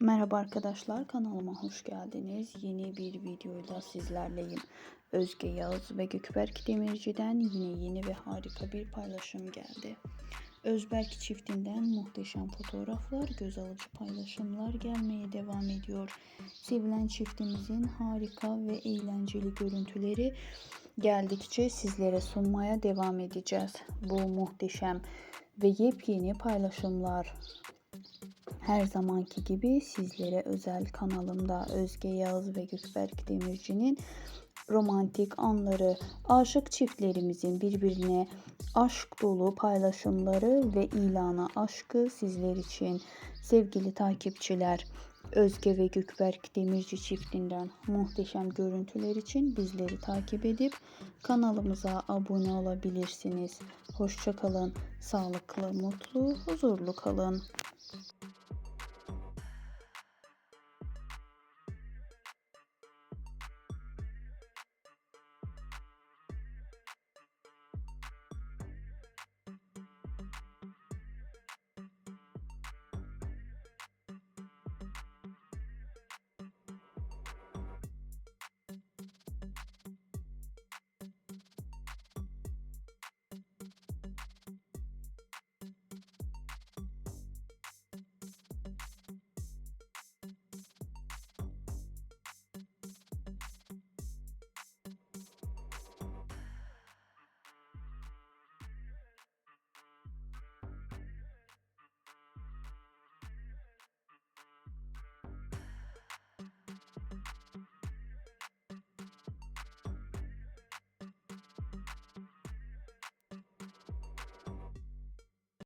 Merhaba arkadaşlar kanalıma hoş geldiniz. Yeni bir videoyla sizlerleyim. Özge Yağız ve Gökberk Demirci'den yine yeni ve harika bir paylaşım geldi. Özberk çiftinden muhteşem fotoğraflar, göz alıcı paylaşımlar gelmeye devam ediyor. Sevilen çiftimizin harika ve eğlenceli görüntüleri geldikçe sizlere sunmaya devam edeceğiz. Bu muhteşem ve yepyeni paylaşımlar her zamanki gibi sizlere özel kanalımda Özge Yağız ve Gökberk Demirci'nin romantik anları, aşık çiftlerimizin birbirine aşk dolu paylaşımları ve ilana aşkı sizler için sevgili takipçiler. Özge ve Gökberk Demirci çiftinden muhteşem görüntüler için bizleri takip edip kanalımıza abone olabilirsiniz. Hoşçakalın, sağlıklı, mutlu, huzurlu kalın.